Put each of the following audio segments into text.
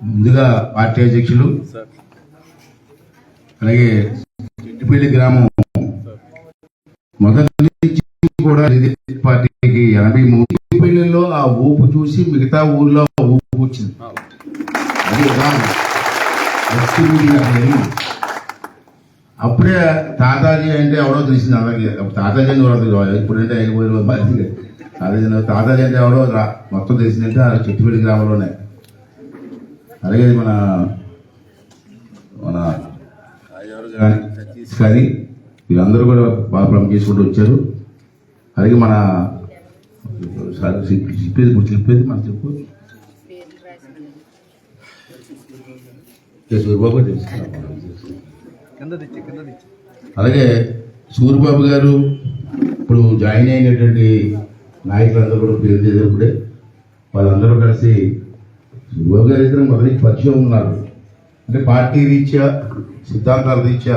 ముందుగా పార్టీ అధ్యక్షులు అలాగే చెట్టుపల్లి గ్రామం మొదటి నుంచి కూడా పార్టీకి ఎనభై మూడు. చెట్టుపల్లిలో ఆ ఊపు చూసి మిగతా ఊర్లో ఊపు వచ్చింది. అది ఉదాహరణ అప్పుడే తాతాజీ అంటే ఎవడో తెలిసింది అలాగే తాతాజీ అని ఎవరో. ఇప్పుడంటే అయిపోయిన బాధ్యత తాతాజీ తాతాజీ అంటే ఎవడో రా- మొత్తం తెలిసిందంటే ఆ చెట్టుపల్లి గ్రామంలోనే అలాగే మన మన ఎవరు కానీ సతీష్ కానీ వీళ్ళందరూ కూడా బాగా ప్రముఖ చేసుకుంటూ వచ్చారు అలాగే మన చెప్పేది ఇప్పుడు చెప్పేది మన చెప్పు సూర్యబాబు గారు తెలుసు. అలాగే సూర్యబాబు గారు ఇప్పుడు జాయిన్ అయినటువంటి నాయకులందరూ కూడా పేరు చేసినప్పుడే వాళ్ళందరూ కలిసి సూర్యబాబు గారు అయితే మొదటి పరిచయం ఉన్నారు. అంటే పార్టీ రీత్యా సిద్ధాంతాల రీత్యా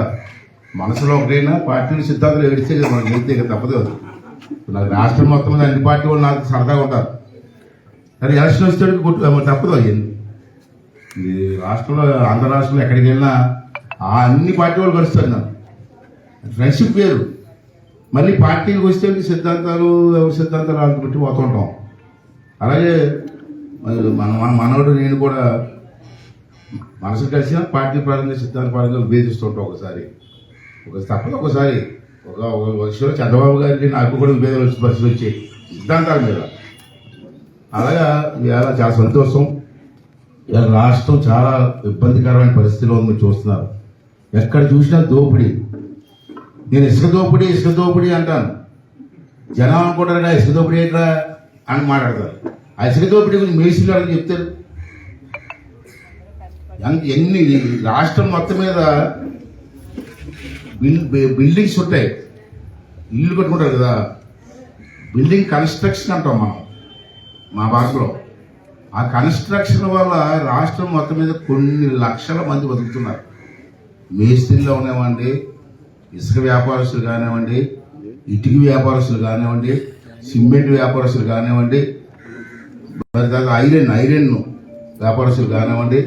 మనసులో ఒకటైనా పార్టీ సిద్ధాంతాలు ఏడిస్తే కదా మనకి ఏడితే తప్పదు కదా. నాకు రాష్ట్రం మొత్తం మీద అన్ని పార్టీ వాళ్ళు నాకు సరదాగా ఉంటారు. కానీ ఎలక్షన్ వచ్చేటప్పుడు కొట్టు మరి తప్పదు అవన్నీ. రాష్ట్రంలో ఆంధ్ర రాష్ట్రంలో ఎక్కడికి వెళ్ళినా అన్ని పార్టీ వాళ్ళు కలుస్తారు నాకు. ఫ్రెండ్షిప్ వేరు. మళ్ళీ పార్టీకి వస్తే సిద్ధాంతాలు ఎవరి సిద్ధాంతాలు వాళ్ళకి పెట్టి పోతుంటాం అలాగే మన మన మనవడు నేను కూడా మనసు కలిసిన పార్టీ పరంగా సిద్ధాంత పరంగా విభేదిస్తుంటాం ఒకసారి. ఒక తప్పదు ఒకసారి. ఒక ఒక విషయంలో చంద్రబాబు గారికి నాకు కూడా విభేదాలు వచ్చే పరిస్థితి వచ్చాయి సిద్ధాంతాల మీద. అలాగా ఇవాళ చాలా సంతోషం. ఇవాళ రాష్ట్రం చాలా ఇబ్బందికరమైన పరిస్థితిలో ఉంది చూస్తున్నారు. ఎక్కడ చూసినా దోపిడీ. నేను ఇసుక దోపిడీ ఇసుక దోపిడీ అంటాను. జనం అనుకుంటారా ఇసుక దోపిడీ ఏంట్రా అని మాట్లాడతారు. ఆ ఇసుక దోపిడీ గురించి మేసిలు అని చెప్తారు? ఎన్ని రాష్ట్రం మొత్తం మీద బిల్ బిల్డింగ్స్ ఉంటాయి. ఇల్లు కట్టుకుంటారు కదా. బిల్డింగ్ కన్స్ట్రక్షన్ అంటాం మనం మా భాషలో ఆ కన్స్ట్రక్షన్ వల్ల రాష్ట్రం మొత్తం మీద కొన్ని లక్షల మంది బతుకుతున్నారు. మేస్త్రిలో ఉన్నామండి ఇసుక వ్యాపారస్తులు కానివ్వండి ఇటుక వ్యాపారస్తులు కానివ్వండి సిమెంట్ వ్యాపారస్తులు కానివ్వండి మరి తర్వాత ఐరన్ ఐరన్ వ్యాపారస్తులు కానివ్వండి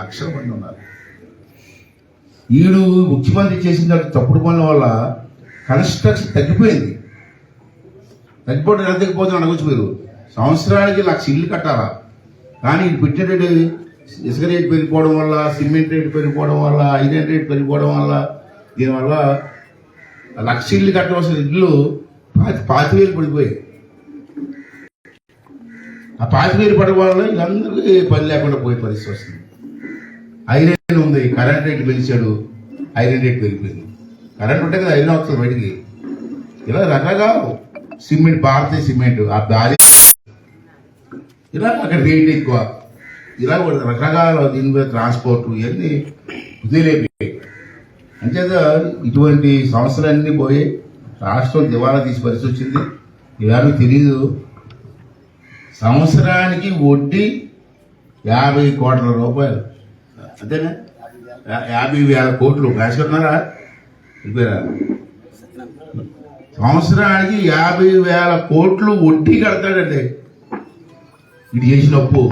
లక్షల మంది ఉన్నారు. ఈడు ముఖ్యమంత్రి చేసిన దానికి తప్పుడు పనుల వల్ల కన్స్ట్రక్షన్ తగ్గిపోయింది. తగ్గిపోతే ఎలా తగ్గిపోతుంది అడగచ్చు మీరు. సంవత్సరానికి లక్ష ఇల్లు కట్టాలా? కానీ ఇది పెట్టేటట్టు ఇసుక రేటు పెరిగిపోవడం వల్ల సిమెంట్ రేటు పెరిగిపోవడం వల్ల ఐరన్ రేటు పెరిగిపోవడం వల్ల దీనివల్ల లక్ష ఇల్లు కట్టవలసిన ఇల్లు పాతి పాతి వేలు పడిపోయాయి. ఆ పాతి వేలు పడడం వల్ల వీళ్ళందరికీ పని లేకుండా పోయే పరిస్థితి వస్తుంది. ఐరన్ ఉంది కరెంట్ రేటు పెంచాడు ఐరన్ రేటు పెరిగిపోయింది. కరెంట్ ఉంటే కదా ఐరన్ వస్తుంది బయటికి. ఇలా రకరకాల సిమెంట్ భారతీయ సిమెంట్ ఆ దారి ఇలా అక్కడ రేట్ ఎక్కువ. ఇలా కూడా రకరకాల దీని మీద ట్రాన్స్పోర్ట్ ఇవన్నీ వదిలేపోయాయి అంచేత ఇటువంటి సంస్థలన్నీ పోయి రాష్ట్రం దివాలా తీసి పరిస్థితి వచ్చింది. ఇవాళ తెలీదు. సంవత్సరానికి వడ్డీ యాభై కోట్ల రూపాయలు. అంతేనా? యాభై వేల కోట్లు. రాసుకున్నారా సంవత్సరానికి యాభై వేల కోట్లు వడ్డీ కడతాడండి. ఇది చేసిన అప్పు.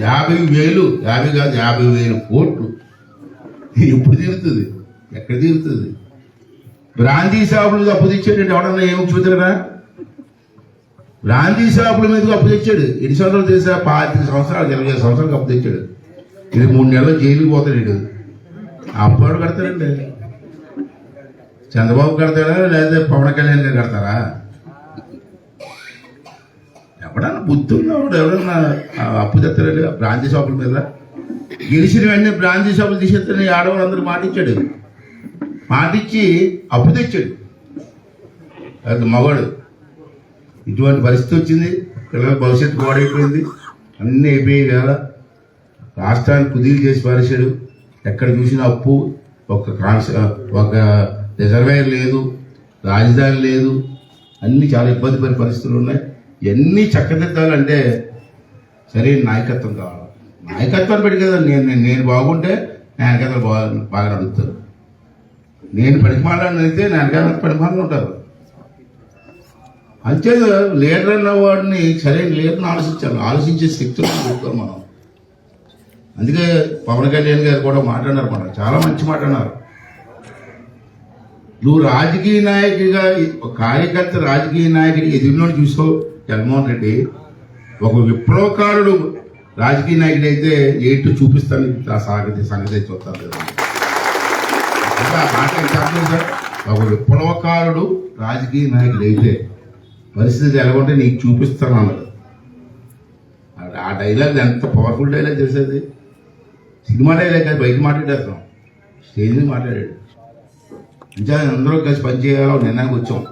యాభై వేలు యాభై కాదు యాభై వేలు కోట్లు. ఎప్పుడు తీరుతుంది? ఎక్కడ తీరుతుంది? బ్రాందీ షాపులు అప్పు తెచ్చాడండి ఎవడన్నా ఏమి ముఖ్యమంత్రినా బ్రాందీ షాపుల మీద అప్పు తెచ్చాడు. ఎన్ని సంవత్సరాలు తెలుసా? పాతిక సంవత్సరాలు ఇరవై ఐదు సంవత్సరాలకు అప్పు తెచ్చాడు. ఇది మూడు నెలలు జైలుకి పోతాడు వీడు. కడతాడండి? చంద్రబాబు కడతాడా? లేదా పవన్ కళ్యాణ్ గారు కడతారా? ఎవడన్నా? బుద్ధి ఎవరన్నా అప్పు తెత్తలేదు బ్రాంతి షాపుల మీద? గెలిచిన వెంటనే బ్రాంతి షాపులు తీసేస్తారని ఆడవాళ్ళందరూ మాటిచ్చాడు మాటిచ్చి అప్పు తెచ్చాడు. అది మగవాడు. ఇటువంటి పరిస్థితి వచ్చింది. పిల్లల భవిష్యత్తు పాడైపోయింది. అన్నీ అయిపోయాయి కదా రాష్ట్రాన్ని కుదిరి చేసి పారేశాడు. ఎక్కడ చూసినా అప్పు ఒక కాన్స్ ఒక రిజర్వేర్ లేదు రాజధాని లేదు. అన్నీ చాలా ఇబ్బంది పడే పరిస్థితులు ఉన్నాయి. ఎన్ని చక్కదిద్దాలంటే సరైన నాయకత్వం కావాలి. నాయకత్వం పెట్టి కదా నేను నేను- బాగుంటే నాయకత్వం బాగా బాగా నడుపుతారు. నేను పనికిమాలని అయితే నా వెనకాల పనికిమాలని ఉంటారు. అంతే లీడర్ అన్న వాడిని సరైన లీడర్ని ఆలోచించాలి. ఆలోచించే శక్తులు పెట్టుకోవాలి మనం. అందుకే పవన్ కళ్యాణ్ గారు కూడా మాట్లాడారు మాట చాలా మంచి మాట అన్నారు. నువ్వు రాజకీయ నాయకుడిగా ఒక కార్యకర్త రాజకీయ నాయకుడి ఎదురులో చూసుకో. జగన్మోహన్ రెడ్డి ఒక విప్లవకారుడు రాజకీయ నాయకుడు అయితే ఏటు చూపిస్తాను ఆ సంగతి సంగతి అయితే చూస్తాను ఆ మాట సార్? ఒక విప్లవకారుడు రాజకీయ నాయకుడు అయితే పరిస్థితి ఎలా ఉంటే నీకు చూపిస్తాను అన్నది ఆ- డైలాగ్ ఎంత పవర్ఫుల్ డైలాగ్ చేసేది? సినిమా డైలాగ్ కాదు బయట మాట్లాడేస్తాం. స్టేజ్ మాట్లాడాడు. ఇంకా అందరూ కలిసి పనిచేయాలో నిర్ణయానికి వచ్చాం.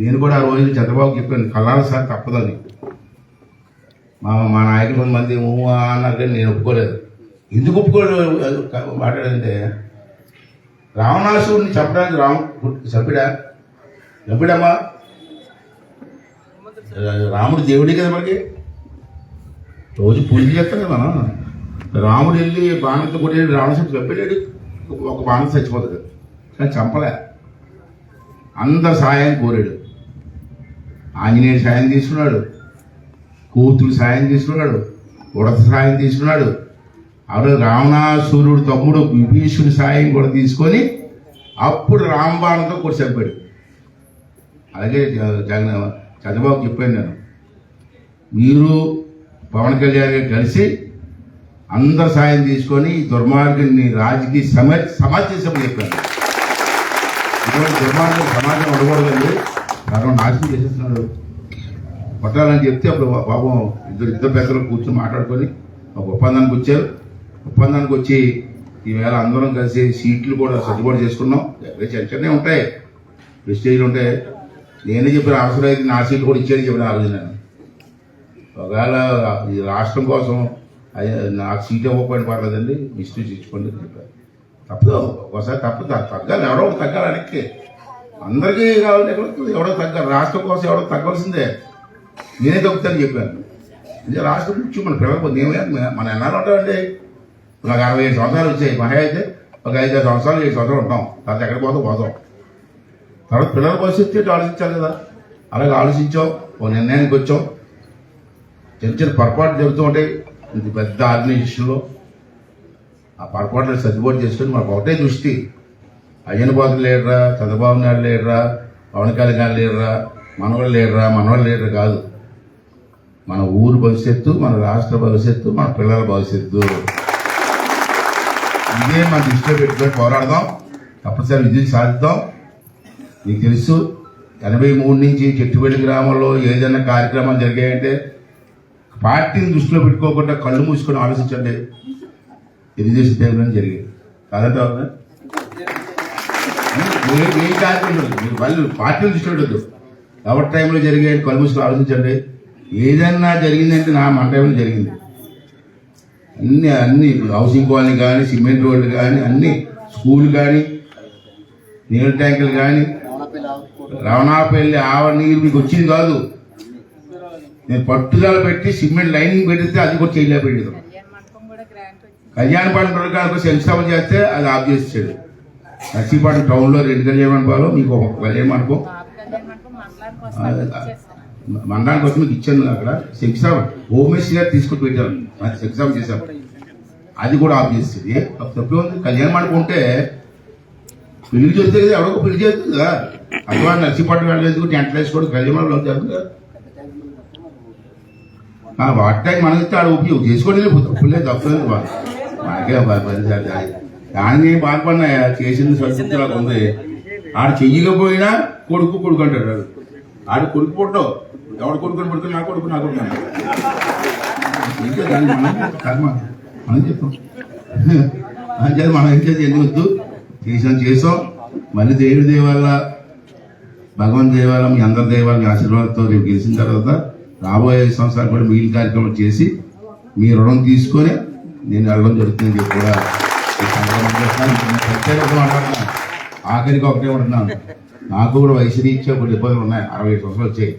నేను కూడా ఆ రోజు చంద్రబాబు చెప్పాను కళ్ళాలి సార్ తప్పదని మా మా నాయకులు కొంతమంది ఊ అన్నారు కానీ నేను ఒప్పుకోలేదు. ఎందుకు ఒప్పుకోలేదు? మాట్లాడంటే రావణాసుడిని చంపడానికి రామ చంపిడా? చంపిడమ్మా రాముడు దేవుడే కదా మనకి. రోజు పూజ చేస్తాం కదా మనం. రాముడు వెళ్ళి బాణంతో కొట్టి రావణాసుడు చంపాడు ఒక బాణం చచ్చిపోతుంది కానీ చంపలే. అందరు సాయం కోరాడు. ఆంజనేయుడు సాయం తీసుకున్నాడు. కూతురు సాయం తీసుకున్నాడు. ఉడత సాయం తీసుకున్నాడు. అప్పుడు రావణాసురుడు తమ్ముడు విభీషుడి సాయం కూడా తీసుకొని అప్పుడు రాంబాణంతో కూడా చెప్పాడు అలాగే జగన్ చంద్రబాబు చెప్పాను నేను. మీరు పవన్ కళ్యాణ్ గారు కలిసి అందరు సాయం తీసుకొని ఈ దుర్మార్గుని రాజకీయ సమ సమాజం చెప్పాను ఇటువంటి దుర్మార్గం సమాజం ఉండకూడదండి. సగం నాశనం చేసేస్తున్నాడు. కొట్టాలని చెప్తే అప్పుడు పాపం ఇద్దరు ఇద్దరు పెద్దలు కూర్చొని మాట్లాడుకొని ఒక ఒప్పందానికి వచ్చారు. ఒప్పందానికి వచ్చి ఈవేళ అందరం కలిసి సీట్లు కూడా సర్దుబాటు చేసుకున్నాం. చర్చనే ఉంటాయి. ప్రెస్టేజ్లు ఉంటాయి. నేనే చెప్పిన అవసరం అయితే నా సీట్లు కూడా ఇచ్చేది చెప్పిన ఆ రోజు నేను. ఒకవేళ ఈ రాష్ట్రం కోసం అయ్యా, నాకు సీట్ ఇవ్వకపోయిన పర్లేదండి మిస్టేక్ ఇచ్చుకోండి అని చెప్పారు. తప్పదు. ఒకసారి తప్పదు. తగ్గాలి. ఎవరో తగ్గాలి వెనక్కి. అందరికీ కావాలి? ఎవడో తగ్గ రాష్ట్రం కోసం ఎవడో తగ్గవలసిందే. నేనే తగ్గుతాను చెప్పాను. అంటే రాష్ట్రం నుంచి మన పిల్లలు నేనే మన ఎన్నాళ్ళు ఉంటామండి నాకు అరవై ఐదు సంవత్సరాలు వచ్చాయి. మహా అయితే ఒక ఐదు ఆరు సంవత్సరాలు ఏడు సంవత్సరాలు ఉంటాం. తర్వాత ఎక్కడ పోతాం? పోతాం. తర్వాత పిల్లల భవిష్యత్తు ఆలోచించాలి కదా? అలాగే ఆలోచించాం. ఓ నిర్ణయానికి వచ్చాం. చిన్న చిన్న పొరపాటు జరుగుతూ ఉంటాయి. ఇది పెద్ద ఆర్గనైజేషన్లో. ఆ పొరపాట్లు సర్దుబాటు చేసుకొని మనకు ఒకటే దృష్టి. అయ్యన లేడరా చంద్రబాబు నాయుడు లేడరా పవన్ కళ్యాణ్ లేడరా మనవాళ్ళు లేడరా మనవాళ్ళు లేడరు కాదు. మన ఊరు భవిష్యత్తు మన రాష్ట్ర భవిష్యత్తు మన పిల్లల భవిష్యత్తు. ఇదే మన దృష్టిలో పెట్టుకొని పోరాడదాం. తప్పనిసరి విజయం సాధిద్దాం. మీకు తెలుసు ఎనభై మూడు నుంచి చెట్టుపల్లి గ్రామంలో ఏదైనా కార్యక్రమాలు జరిగాయంటే పార్టీని దృష్టిలో పెట్టుకోకుండా కళ్ళు మూసుకొని ఆలోచించండి. తెలుగుదేశం టైంలో జరిగాయి. కాదంటే అవునా? ఏ లేదు. మీరు వాళ్ళు దృష్టిలో పెట్టద్దు ఎవరి టైంలో జరిగాయి కళ్ళు మూసుకొని ఆలోచించండి. ఏదన్నా జరిగిందంటే నా మన టైంలో జరిగింది. అన్ని అన్ని హౌసింగ్ కాలనీ కానీ సిమెంట్ రోడ్లు కానీ అన్ని స్కూల్ కానీ నీళ్ళ ట్యాంకులు కానీ రవణాపల్లి ఆవ నీరు మీకు వచ్చింది కాదు. నేను పట్టుదల పెట్టి సిమెంట్ లైనింగ్ పెడితే అది కూడా చేయలేకపోయింది కళ్యాణ మండపాలకు శంకుస్థాపన చేస్తే అది ఆఫ్ చేసేసాడు. నర్సీపాటం టౌన్లో రెండు కళ్యాణ మండపాలు మీకు ఒక కళ్యాణ మండపం మండలానికి వచ్చి మీకు ఇచ్చాను అక్కడ. శంకుస్థాపన. హోమేశ్వరి గారు తీసుకొని పెట్టాను అది శంకుస్థాపన చేశాం అది కూడా ఆఫ్ చేస్తుంది తప్పే ఉంది కళ్యాణ మండపం ఉంటే పెళ్ళి చేస్తే కదా ఎవడో పెళ్ళి చేస్తుంది కదా. అథవా నర్సీపట్నం వెళ్ళలేదు టెంట్ వేసుకోవడం కళ్యాణ మండపం జరుగుతుంది కదా. వాటి టైం మనం ఆడ ఉపయోగం చేసుకోవడం వెళ్ళిపోతాం. తప్పలేదు వాళ్ళు మనకే పని సరి- దాన్ని బాధపడినా చేసింది సంతృప్తిలాగా ఉంది. ఆడ చెయ్యకపోయినా కొడుకు కొడుకు అంటాడు. ఆడు కొడుకు పుట్టవు ఎవడు కొడుకుని పుడుకుని నా కొడుకు నా కొడుకు. ఇంకా దాన్ని మనం కర్మ. మనం చెప్తాం అంతే మనం ఏం చేసి ఎన్ని వద్దు? చేసాం చేసాం. మళ్ళీ దేవుడి దేవాల భగవంతు దేవాల మీ అందరి దేవాల మీ ఆశీర్వాదంతో రేపు గెలిచిన తర్వాత రాబోయే సంవత్సరాలు కూడా మిగిలిన కార్యక్రమం చేసి మీ రుణం తీసుకొని నేను వెళ్ళడం జరుగుతుంది చెప్పి కూడా ప్రత్యేకంగా మాట్లాడుతున్నాను ఆఖరికి ఒకటే ఉంటున్నాను నాకు కూడా వయసు రీత్యా కొన్ని ఇబ్బందులు ఉన్నాయి అరవై ఐదు సంవత్సరాలు వచ్చాయి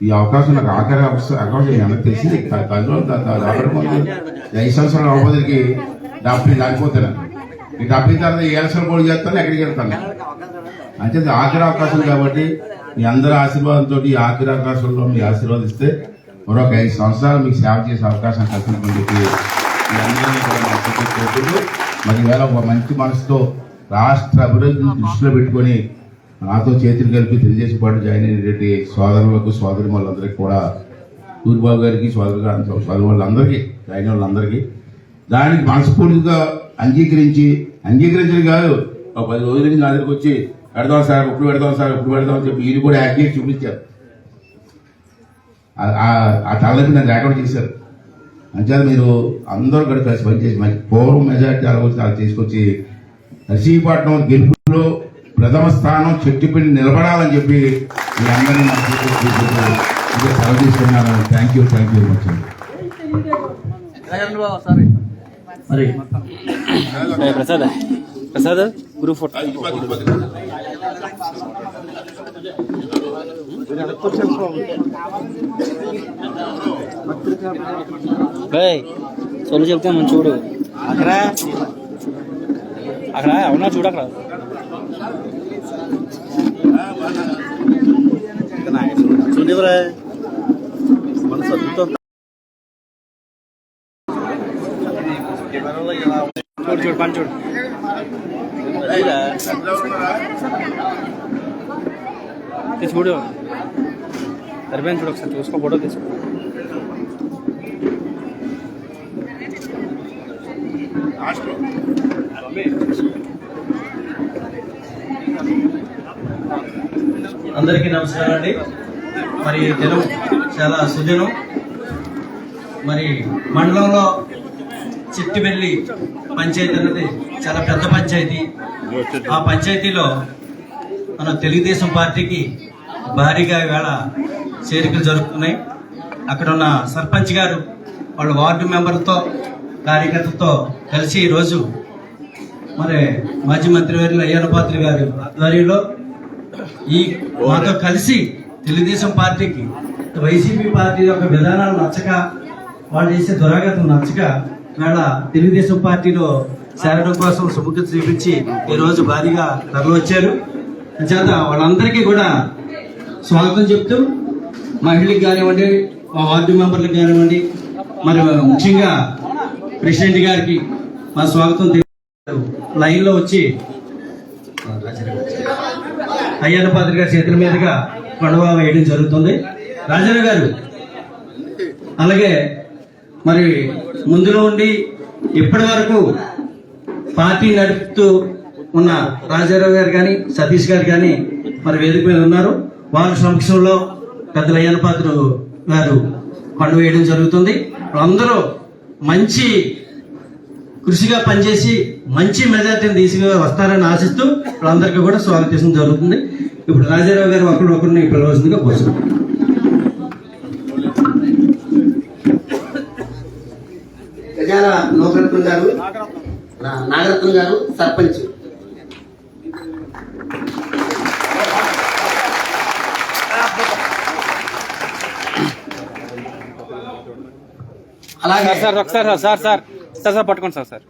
ఈ అవకాశం నాకు ఆఖరి అవకాశం అవకాశం నాకు తెలిసి ఐదు సంవత్సరాలు అవబోదికి డెబ్బై దాటిపోతాను ఈ డెబ్బై తర్వాత ఏ ఎలక్షన్ పోటీ చేస్తాను ఎక్కడికి వెళ్తాను అంటే ఆఖరి అవకాశం కాబట్టి మీ అందరి ఆశీర్వాదంతో ఈ ఆఖరి అవకాశంలో మీ ఆశీర్వాదిస్తే మరొక ఐదు సంవత్సరాలు మీకు సేవ చేసే అవకాశం కల్పించమని మీ అందరినీ కూడా మరి ఒక మంచి మనసుతో రాష్ట్ర అభివృద్ధిని దృష్టిలో పెట్టుకొని నాతో చేతులు కలిపి తెలియజేసి పాటు జాయిన్ అయినటువంటి సోదరులకు సోదరి వాళ్ళందరికీ కూడా సూర్యబాబు గారికి సోదరు గారి సోదరు వాళ్ళందరికీ జాయిన్ వాళ్ళందరికీ దానికి మనస్ఫూర్తిగా అంగీకరించి అంగీకరించడం కాదు ఒక పది రోజుల నుంచి నా దగ్గరికి వచ్చి పెడదాం సార్ ఇప్పుడు పెడదాం సార్ ఇప్పుడు పెడదాం అని చెప్పి వీళ్ళు కూడా యాక్ట్ చేసి చూపించారు. ఆ- ఆ- ఆ తలకి నన్ను రికార్డ్ చేశారు. అంచేత మీరు అందరూ కూడా కలిసి పనిచేసి మంచి పూర్వం మెజార్టీ అలా తీసుకొచ్చి నర్సీపట్నం గెలుపులో ప్రథమ స్థానం చెట్టుపిండి నిలబడాలని చెప్పి మీ అందరినీ సెలవు తీసుకున్నాను. Thank you thank you much మరి. Prasad Prasad group photo. సొల్లు చెప్తే మనం చూడు. అక్కడ? అక్కడ? అవునా? చూడు అక్కడ. చూడవరా మన చదువుతో చూడు చూడు పని చూడు. తీసి చూడు. సరిపోయింది చూడు ఒకసారి. చూసుకో ఫోటో తీసుకో. అందరికీ నమస్కారం అండి. మరి దినం చాలా సుదినం. మరి మండలంలో చిట్టిబెల్లి పంచాయతీ అన్నది చాలా పెద్ద పంచాయతీ. ఆ పంచాయతీలో మన తెలుగుదేశం పార్టీకి భారీగా వేళ చేరికలు జరుగుతున్నాయి. అక్కడ ఉన్న సర్పంచ్ గారు వాళ్ళ వార్డు మెంబర్తో కార్యకర్తతో కలిసి ఈరోజు మరి మాజీ మంత్రి వారి అయ్యన్న గారి ఆధ్వర్యంలో ఈ మాతో కలిసి తెలుగుదేశం పార్టీకి వైసీపీ పార్టీ యొక్క విధానాలు నచ్చక వాళ్ళు చేసే దురాగతం నచ్చక వేళ తెలుగుదేశం పార్టీలో చేరడం కోసం సుముఖత చూపించి ఈరోజు భారీగా తరలి వచ్చారు. చేత వాళ్ళందరికీ కూడా స్వాగతం చెప్తూ మహిళలకు కానివ్వండి వార్డు మెంబర్లకు కానివ్వండి మరి ముఖ్యంగా ప్రెసిడెంట్ గారికి మా స్వాగతం లైన్లో వచ్చి అయ్యన్న పాత్రి గారి చేతుల మీదుగా పండుగ వేయడం జరుగుతుంది. రాజారావు గారు అలాగే మరి ముందులో ఉండి ఇప్పటి వరకు పార్టీ నడుపుతూ ఉన్న రాజారావు గారు కానీ సతీష్ గారు కానీ మరి వేదిక మీద ఉన్నారు. వారి సమక్షంలో పెద్దల అయ్యన్న పాత్ర గారు పండుగ వేయడం జరుగుతుంది. అందరూ మంచి కృషిగా పనిచేసి మంచి మెజార్టీని తీసుకు వస్తారని ఆశిస్తూ వాళ్ళందరికీ కూడా స్వాగతించడం జరుగుతుంది. ఇప్పుడు రాజారావు గారు ఒకరినొకరిని ఒకరిని పిలవలసిందిగా కోరుతున్నాం గజాల లోకరత్నం గారు నాగరత్నం గారు సర్పంచ్. అలాగే. సార్ సార్ ఒకసారి sir sir sir. Sir sir పట్టుకోండి సార్ సార్.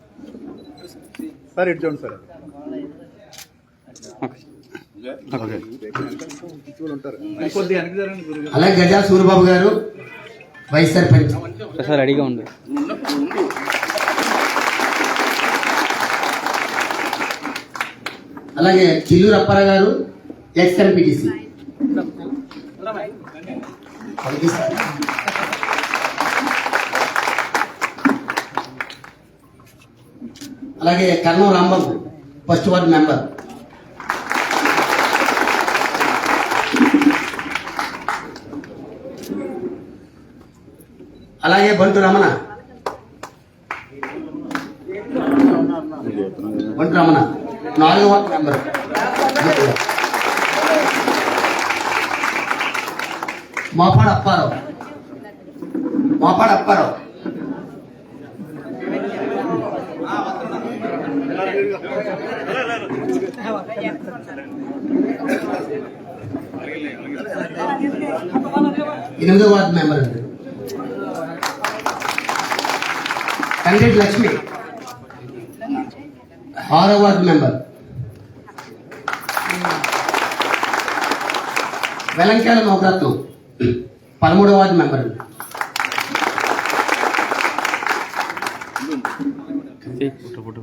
సార్ ఇటు చూడండి సార్. అలాగే గజాల సూర్యబాబు గారు వైస్ సర్పంచ్ సార్ రెడీగా ఉంది అలాగే చిల్లూరు అప్పారావు గారు ఎక్స్ ఎంపీటీసీ అలాగే Karnam Rambabu first ward member అలాగే బంటు రమణ. బంటు రమణ నాలుగు వార్డ్ మెంబర్ మోపాడు అప్పారావు. మోపాడు అప్పారావు. ఎనిమిదో వార్డు మెంబర్ అండి. కండెట్ లక్ష్మి. ఆరో వార్డు మెంబర్. వెలంకాల నవరత్నం పదమూడో ward member photo photo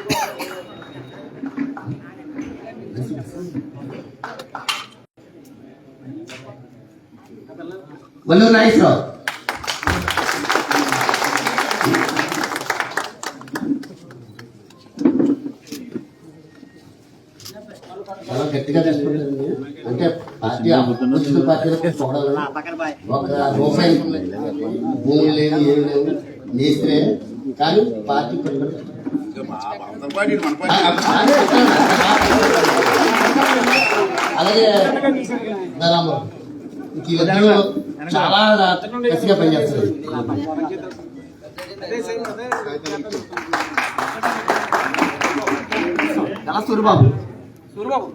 Valluru Nageswararao చాలా గట్టిగా తీసుకుంటారండి అంటే పార్టీ పార్టీలకు చూడాలి. ఒక రూపాయి భూమి లేదు ఏమి లేవు మేస్త్రే కానీ పార్టీ అలాగే చాలా కసిగా పనిచేస్తారు. ఎలా సూరిబాబు. సూరిబాబు.